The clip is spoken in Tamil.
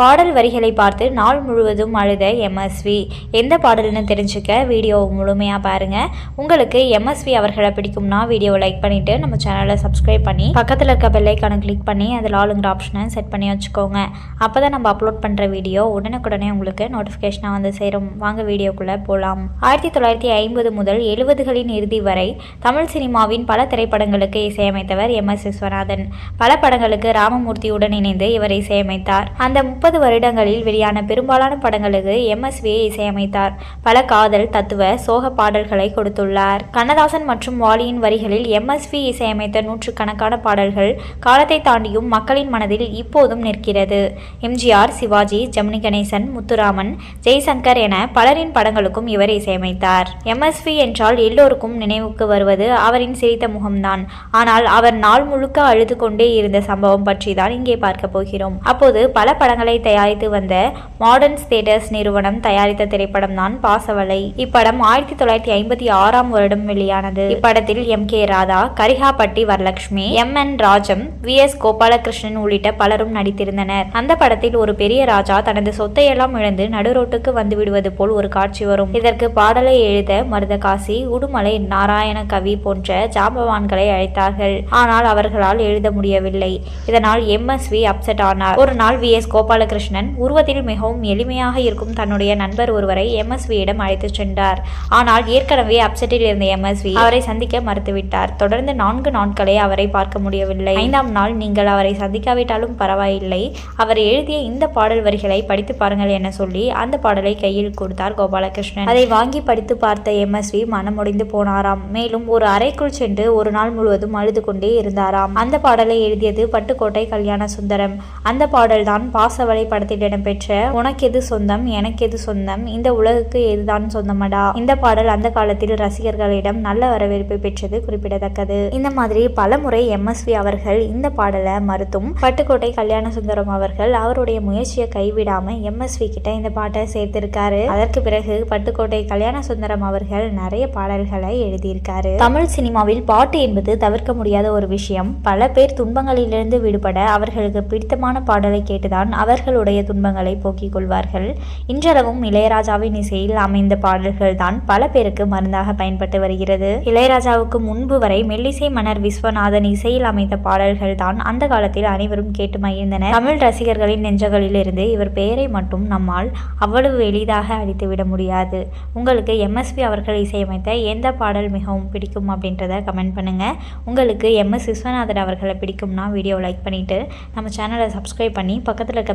பாடல் வரிகளை பார்த்து நாள் முழுவதும் அழுத எம்எஸ்வி எந்த பாடல்னு தெரிஞ்சுக்க வீடியோ முழுமையாக பாருங்கள் உங்களுக்கு எம்எஸ்வி அவர்களை பிடிக்கும்னா வீடியோவை லைக் பண்ணிவிட்டு நம்ம சேனலை சப்ஸ்கிரைப் பண்ணி பக்கத்தில் இருக்க பெல்லைக்கான கிளிக் பண்ணி அதில் ஆளுங்கிற ஆப்ஷனை செட் பண்ணி வச்சுக்கோங்க. அப்போ தான் நம்ம அப்லோட் பண்ணுற வீடியோ உடனுக்குடனே உங்களுக்கு நோட்டிஃபிகேஷனாக வந்து சேரும். வாங்க வீடியோக்குள்ளே போகலாம் ஆயிரத்தி தொள்ளாயிரத்தி ஐம்பது முதல் எழுபதுகளின் இறுதி வரை தமிழ் சினிமாவின் பல திரைப்படங்களுக்கு இசையமைத்தவர் எம் எஸ் விஸ்வநாதன். பல படங்களுக்கு ராமமூர்த்தியுடன் இணைந்து இவர் இசையமைத்தார். அந்த முப்பது முப்பது வருடங்களில் வெளியான பெரும்பாலான படங்களுக்கு எம்எஸ்வியை இசையமைத்தார். பல காதல் தத்துவ சோக பாடல்களை கொடுத்துள்ளார். கண்ணதாசன் மற்றும் வாலியின் வரிகளில் எம்எஸ்வி இசையமைத்த நூற்றுக்கணக்கான பாடல்கள் காலத்தை தாண்டியும் மக்களின் மனதில் இப்போதும் நிற்கிறது. எம்ஜிஆர் சிவாஜி ஜெமினி கணேசன் முத்துராமன் ஜெய்சங்கர் என பலரின் படங்களுக்கும் இவர் இசையமைத்தார். எம்எஸ்வி என்றால் எல்லோருக்கும் நினைவுக்கு வருவது அவரின் சிரித்த முகம்தான். ஆனால் அவர் நாள் முழுக்க அழுது கொண்டே இருந்த சம்பவம் பற்றி தான் இங்கே பார்க்க போகிறோம். அப்போது பல படங்களை தயாரித்து வந்த மாடர்ன் ஸ்டேட்டஸ் நிறுவனம் தயாரித்த திரைப்படம் தான் பாசவலை. இப்படம் ஆயிரத்தி தொள்ளாயிரத்தி ஐம்பத்தி ஆறாம் வருடம் வெளியானது. இப்படத்தில் M. K. Radha கரிகாப்பட்டி Varalakshmi M. N. Rajam V. S. Gopalakrishnan உள்ளிட்ட பலரும் நடித்திருந்தனர். அந்த படத்தில் ஒரு பெரிய ராஜா தனது சொத்தையெல்லாம் இழந்து நடுரோட்டுக்கு வந்து விடுவது போல் ஒரு காட்சி வரும். இதற்கு பாடலை எழுத மருதகாசி உடுமலை நாராயண கவி போன்ற ஜாம்பவான்களை அழைத்தார்கள். ஆனால் அவர்களால் எழுத முடியவில்லை. இதனால் எம். எஸ். வி. அப்செட் ஆனார். ஒரு நாள் வி. எஸ். கோபால பாலகிருஷ்ணன் உருவத்தில் மிகவும் எளிமையாக இருக்கும் தன்னுடைய நண்பர் ஒருவரை எம்எஸ்வியிடம் அழைத்துச் சென்றார். ஆனால் ஏற்கனவே அப்செட்டில் இருந்த எம்எஸ்வி அவரை சந்திக்க மறுத்துவிட்டார். தொடர்ந்து நான்கு நாட்களே அவரை பார்க்க முடியவில்லை. ஐந்தாம் நாள் நீங்கள் அவரை சந்திக்காவிட்டாலும் பரவாயில்லை. அவர் எழுதிய இந்த பாடல் வரிகளை படித்து பாருங்கள் என சொல்லி அந்த பாடலை கையில் கொடுத்தார் கோபாலகிருஷ்ணன். அதை வாங்கி படித்து பார்த்த எம்எஸ்வி மனமுடைந்து போனாராம். மேலும் ஒரு அறைக்குள் சென்று ஒரு நாள் முழுவதும் அழுது கொண்டே இருந்தாராம். அந்த பாடலை எழுதியது பட்டுக்கோட்டை கல்யாண சுந்தரம். அந்த பாடல்தான் பாசவலை படத்தில் இடம்பெற்ற உனக்கு எது சொந்தம் எனக்கு எது சொந்தம்? இந்த உலகுக்கு எதுதான் சொந்தமடா? இந்த பாடல் அந்த காலத்தில் ரசிகர்களிடம் நல்ல வரவேற்பை பெற்றது குறிப்பிடத்தக்கது. இந்த மாதிரி பல முறை எம்எஸ்வி அவர்கள் இந்த பாடலை மறுத்தும் பட்டுக்கோட்டை கல்யாண சுந்தரம் அவர்கள் அவருடைய முயற்சியை கைவிடாம எம்எஸ்வி கிட்ட இந்த பாட்டை சேர்த்திருக்காரு. அதற்கு பிறகு பட்டுக்கோட்டை கல்யாண சுந்தரம் அவர்கள் நிறைய பாடல்களை எழுதியிருக்காரு. தமிழ் சினிமாவில் பாட்டு என்பது தவிர்க்க முடியாத ஒரு விஷயம். பல பேர் துன்பங்களிலிருந்து விடுபட அவர்களுக்கு பிடித்தமான பாடலை கேட்டுதான் அவர் அவர்களுடைய துன்பங்களை போக்கிக் கொள்வார்கள். இன்றளவும் இளையராஜாவின் இசையில் அமைந்த பாடல்கள் தான் பல பேருக்கு மருந்தாக பயன்பட்டு வருகிறது. இளையராஜாவுக்கு முன்பு வரை மெல்லிசை மன்னர் விஸ்வநாதன் இசையில் அமைந்த பாடல்கள் தான் அந்த காலத்தில் அனைவரும் கேட்டு மகிழ்ந்தனர். தமிழ் ரசிகர்களின் நெஞ்சங்களிலிருந்து இவர் பெயரை மட்டும் நம்மால் அவ்வளவு எளிதாக அடித்துவிட முடியாது. உங்களுக்கு எம்எஸ்பி அவர்கள் இசையமைத்த எந்த பாடல் மிகவும் பிடிக்கும் அப்படின்றத கமெண்ட் பண்ணுங்க. உங்களுக்கு எம்எஸ் விஸ்வநாதன் அவர்களை பிடிக்கும்னா வீடியோ லைக் பண்ணிட்டு நம்ம சேனலை சப்ஸ்கிரைப் பண்ணி பக்கத்தில் இருக்க